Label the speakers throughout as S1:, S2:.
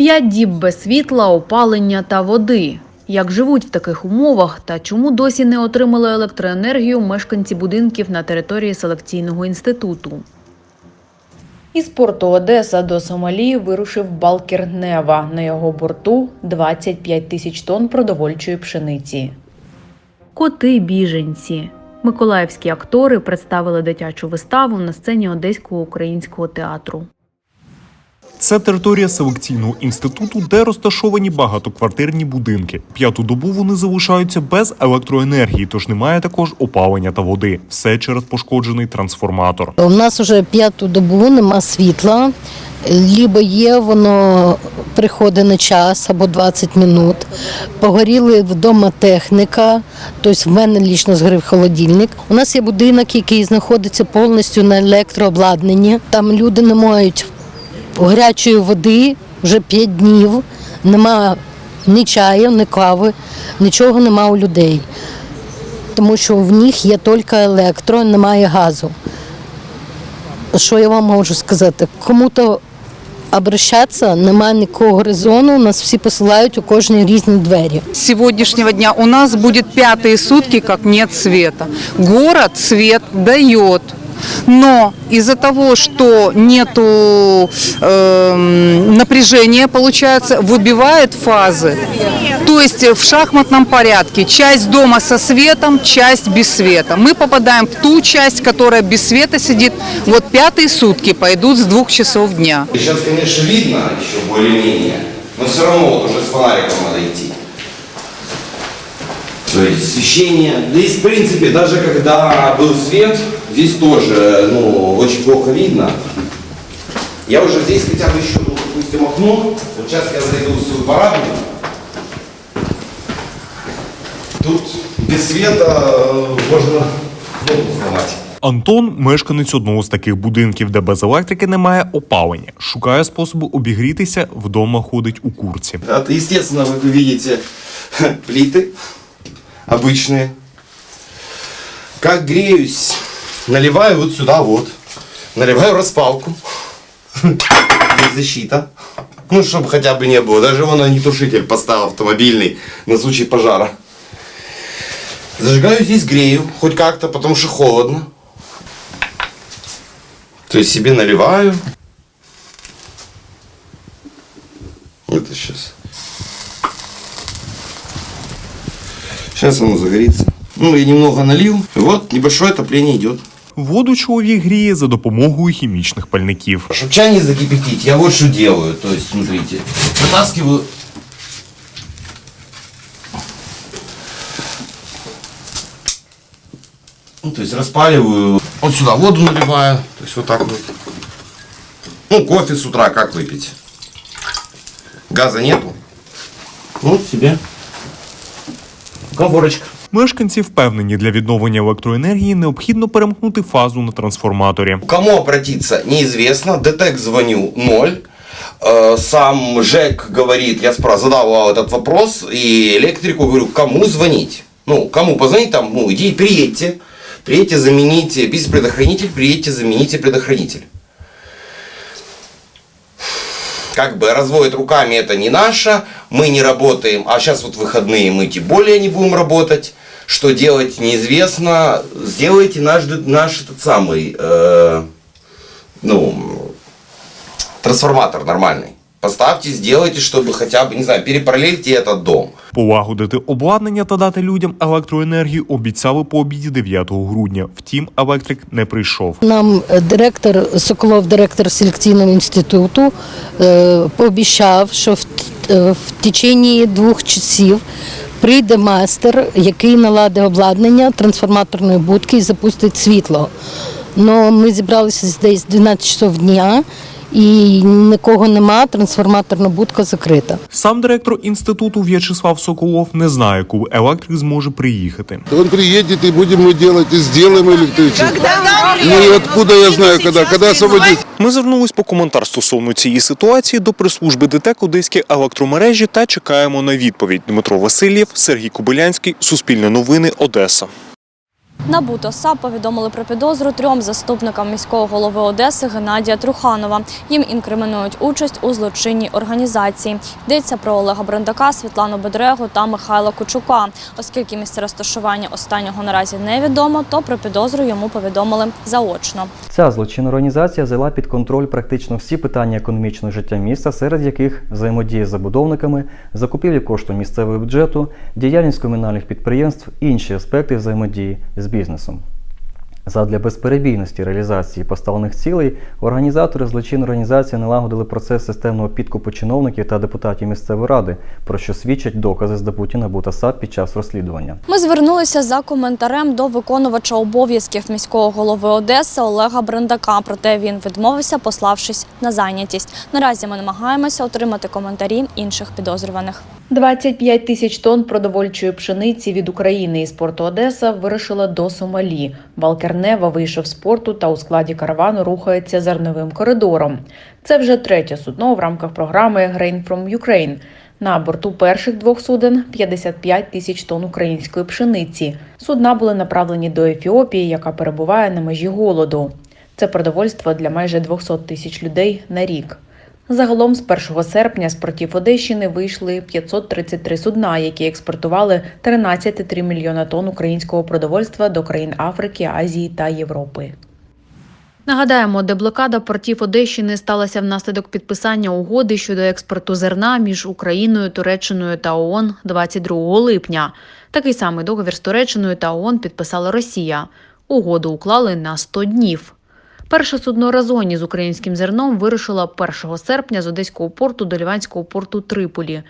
S1: П'ять діб без світла, опалення та води. Як живуть в таких умовах та чому досі не отримали електроенергію мешканці будинків на території селекційного інституту? Із порту Одеса до Сомалі вирушив балкер Нева. На його борту 25 тисяч тонн продовольчої пшениці. Коти біженці. Миколаївські актори представили дитячу виставу на сцені Одеського українського театру.
S2: Це територія селекційного інституту, де розташовані багатоквартирні будинки. П'яту добу вони залишаються без електроенергії, тож немає також опалення та води. Все через пошкоджений трансформатор.
S3: У нас вже п'яту добу нема світла. Лібо є, воно приходить на час або 20 минут. Погоріли вдома техніка, тобто в мене лічно згорів холодильник. У нас є будинок, який знаходиться повністю на електрообладнанні. Там люди не мають гарячої води вже 5 днів, нема ні чаю, ні кави, нічого нема у людей. Тому що в них є тільки електро, немає газу що я вам можу сказати? Кому-то обращатися, немає нікого резону, нас всі посилають у кожні різні двері.
S4: С сегодняшнего дня у нас будет пятые сутки, как нет света. Город свет дает. Но из-за того, что нету эм, напряжения, получается, выбивает фазы. То есть в шахматном порядке часть дома со светом, часть без света. Мы попадаем в ту часть, которая без света сидит. Вот пятые сутки пойдут с двух часов дня.
S5: Сейчас, конечно, видно еще более-менее, но все равно вот уже с фонариком надо идти. То есть освещение. Здесь, в принципе, даже когда был свет, здесь тоже, ну, очень плохо видно. Я уже здесь хотя бы еще, ну, допустим, окно. Вот сейчас я зайду в свою парадную. Тут без света э, можно ногу сломать.
S2: Антон мешканець одного з таких будинків, де без електрики немає опалення. Шукає способу обігрітися, вдома ходить у курці.
S5: Это, естественно, вы видите плиты обычные. Как греюсь, Наливаю вот сюда вот. Наливаю распалку. Здесь защита. Ну, чтобы хотя бы не было. Даже вон огнетушитель поставил автомобильный на случай пожара. Зажигаю здесь, грею, хоть как-то, потому что холодно. То есть себе наливаю. Это сейчас. Сейчас оно загорится. Ну, я немного налил. Вот небольшое отопление идет.
S2: Воду чоловік гріє за допомогою хімічних пальників.
S5: Чтобы чай не закипятить, я вот что делаю. То есть, смотрите, вытаскиваю Ну, то есть распаливаю. Вот сюда воду наливаю. То есть вот так вот. Ну, кофе с утра как выпить? Газа нету. Вот себе. Комфорочка.
S2: Мешканці впевнені, для відновлення електроенергії необхідно перемкнути фазу на трансформаторі.
S5: К Кому обратиться, неизвестно. ДТЭК звоню ноль. Э, Сам ЖЭК говорит, я спра- задал этот вопрос, и электрику говорю, кому звонить? Ну, кому позвонить там, ну, иди, приедьте, приедьте, замените, без предохранитель, приедьте, замените предохранитель. Как бы разводят руками, это не наше, мы не работаем, а сейчас вот выходные мы тем более не будем работать. Что делать неизвестно. Сделайте наш, наш этот самый, э, ну, трансформатор нормальный. Поставьте, сделайте, чтобы хотя бы, не знаю, перепараллельте этот дом.
S2: Полагодити обладнання та дати людям електроенергію обіцяли по обіді 9 грудня. Втім, електрик не прийшов.
S3: Нам е, директор Соколов, директор селекційного інституту, е, пообіцяв, що в, е, в течение двох часів прийде майстер, який наладить обладнання трансформаторної будки і запустить світло. Но ми зібралися десь 12 часов дня і нікого нема, трансформаторна будка закрита.
S2: Сам директор інституту В'ячеслав Соколов не знає, коли електрик зможе приїхати.
S6: Он приедет, и будем мы делать, и сделаем. Ну откуда я знаю, когда? Когда освободить?
S2: Ми звернулись по коментар стосовно цієї ситуації до прес-служби ДТЕК Одеської електромережі та чекаємо на відповідь. Дмитро Васильєв, Сергій Кобилянський, Суспільне новини, Одеса.
S7: НАБУ та САП повідомили про підозру трьом заступникам міського голови Одеси Геннадія Труханова. Їм інкримінують участь у злочинній організації. Йдеться про Олега Брендака, Світлану Бедрегу та Михайла Кучука. Оскільки місце розташування останнього наразі невідомо, то про підозру йому повідомили заочно.
S8: Ця злочинна організація взяла під контроль практично всі питання економічного життя міста, серед яких взаємодія з забудовниками, закупівлі кошту місцевого бюджету, діяльність комунальних підприємств інші аспекти взаємодії з бізнесом. Задля безперебійності реалізації поставлених цілей організатори злочинної організації налагодили процес системного підкупу чиновників та депутатів місцевої ради, про що свідчать докази здобуті НАБУ та САП під час розслідування.
S7: Ми звернулися за коментарем до виконувача обов'язків міського голови Одеси Олега Брендака. Проте він відмовився, пославшись на зайнятість. Наразі ми намагаємося отримати коментарі інших підозрюваних.
S1: 25 тисяч тонн продовольчої пшениці від України із порту Одеса вирушила до Сомалі. Балкернева вийшов з порту та у складі каравану рухається зерновим коридором. Це вже третє судно в рамках програми Grain from Ukraine. На борту перших двох суден 55 тисяч тонн української пшениці. Судна були направлені до Ефіопії, яка перебуває на межі голоду. Це продовольство для майже 200 тисяч людей на рік. Загалом з 1 серпня з портів Одещини вийшли 533 судна, які експортували 13,3 мільйона тонн українського продовольства до країн Африки, Азії та Європи. Нагадаємо, деблокада портів Одещини сталася внаслідок підписання угоди щодо експорту зерна між Україною, Туреччиною та ООН 22 липня. Такий самий договір з Туреччиною та ООН підписала Росія. Угоду уклали на 100 днів. Перше судно Разоні з українським зерном вирушило 1 серпня з одеського порту до ліванського порту Триполі.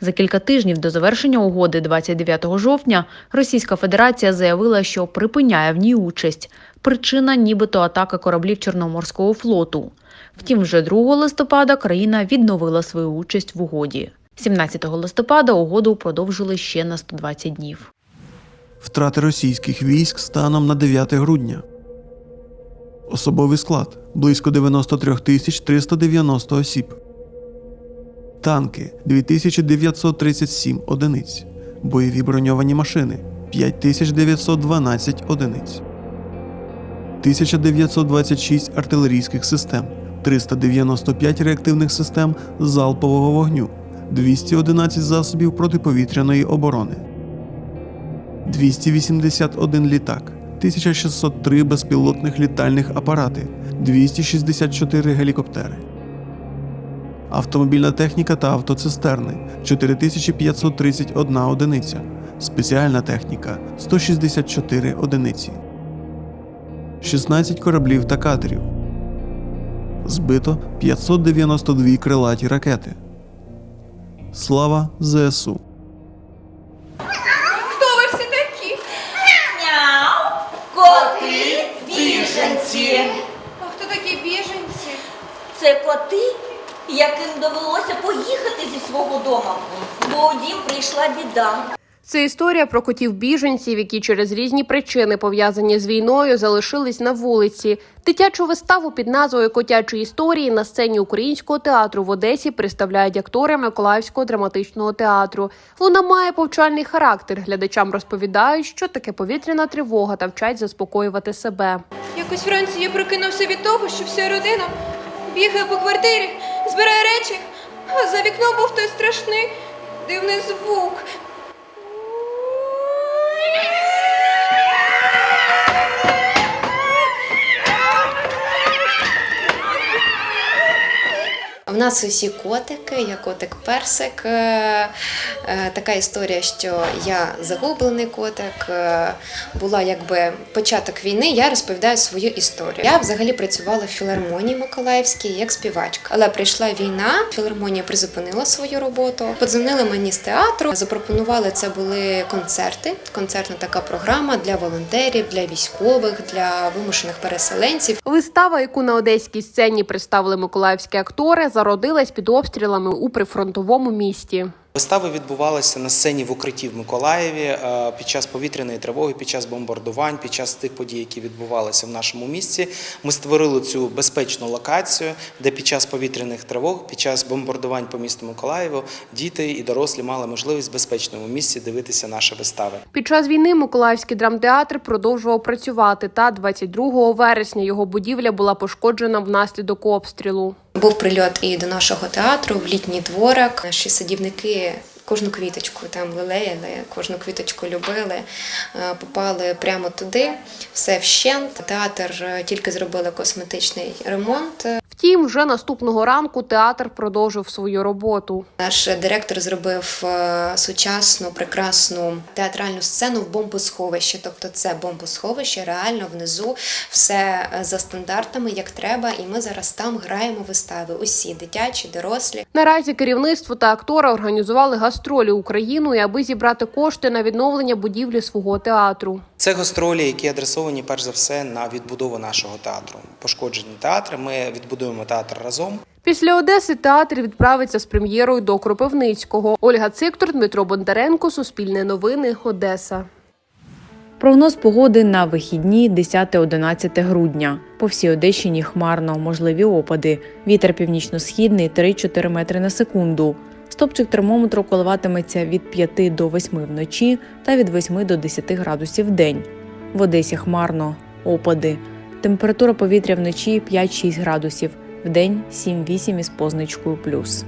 S1: За кілька тижнів до завершення угоди, 29 жовтня, Російська Федерація заявила, що припиняє в ній участь. Причина нібито атака кораблів Чорноморського флоту. Втім, вже 2 листопада країна відновила свою участь в угоді. 17 листопада угоду продовжили ще на 120 днів.
S9: Втрати російських військ станом на 9 грудня. Особовий склад близько 93 тисяч 390 осіб. Танки 2937 одиниць. Бойові броньовані машини 5912 одиниць. 1926 артилерійських систем, 395 реактивних систем залпового вогню, 211 засобів протиповітряної оборони. 281 літак, 1603 безпілотних літальних апарати, 264 гелікоптери. Автомобільна техніка та автоцистерни 4531 одиниця. Спеціальна техніка 164 одиниці. 16 кораблів та катерів. Збито 592 крилаті ракети. Слава ЗСУ!
S10: Це коти, яким довелося поїхати зі свого дому, бо у дім прийшла біда.
S11: Це історія про котів біженців, які через різні причини, пов'язані з війною, залишились на вулиці. Дитячу виставу під назвою Котячі історії на сцені українського театру в Одесі представляють актори Миколаївського драматичного театру. Вона має повчальний характер. Глядачам розповідають, що таке повітряна тривога та вчать заспокоювати себе.
S12: Якось вранці я прокинувся від того, що вся родина бігає по квартирі, збирає речі, а за вікном був той страшний дивний звук.
S13: Нас усі котики, я котик персик. Е, е, Така історія, що я загублений котик. е, Була якби початок війни. Я розповідаю свою історію. Я взагалі працювала в філармонії Миколаївській як співачка. Але прийшла війна, філармонія призупинила свою роботу. Подзвонили мені з театру, запропонували це були концерти. Концертна така програма для волонтерів, для військових, для вимушених переселенців.
S11: Вистава, яку на одеській сцені представили миколаївські актори, зародилась під обстрілами у прифронтовому місті.
S14: Вистави відбувалися на сцені в укритті в Миколаєві е, під час повітряної тривоги, під час бомбардувань, під час тих подій, які відбувалися в нашому місті. Ми створили цю безпечну локацію, де під час повітряних тривог, під час бомбардувань по місту Миколаєву, діти і дорослі мали можливість в безпечному місці дивитися наші вистави.
S11: Під час війни Миколаївський драмтеатр продовжував працювати. Та 22 вересня його будівля була пошкоджена внаслідок обстрілу.
S13: Був прильот і до нашого театру в літній дворик. Наші садівники кожну квіточку там лелеяли, кожну квіточку любили, е, попали прямо туди, все вщент. Театр е, тільки зробили косметичний ремонт.
S11: Втім, вже наступного ранку театр продовжив свою роботу.
S13: Наш директор зробив е, сучасну, прекрасну театральну сцену в бомбосховищі. Тобто це бомбосховище, реально внизу все за стандартами, як треба. І ми зараз там граємо вистави. Усі дитячі, дорослі.
S11: Наразі керівництво та актори організували гастролі Україною, аби зібрати кошти на відновлення будівлі свого театру.
S14: Це гастролі, які адресовані перш за все на відбудову нашого театру. Пошкоджені театри. Ми відбудуємо театр разом.
S11: Після Одеси театр відправиться з прем'єрою до Кропивницького. Ольга Циктор, Дмитро Бондаренко, Суспільне новини, Одеса.
S1: Прогноз погоди на вихідні 10-11 грудня. По всій Одещині хмарно, можливі опади. Вітер північно-східний 3-4 метри на секунду. Стопчик термометру коливатиметься від 5 до 8 вночі та від 8 до 10 градусів в день. В Одесі хмарно, опади. Температура повітря вночі 5-6 градусів, вдень 7-8 із позначкою плюс.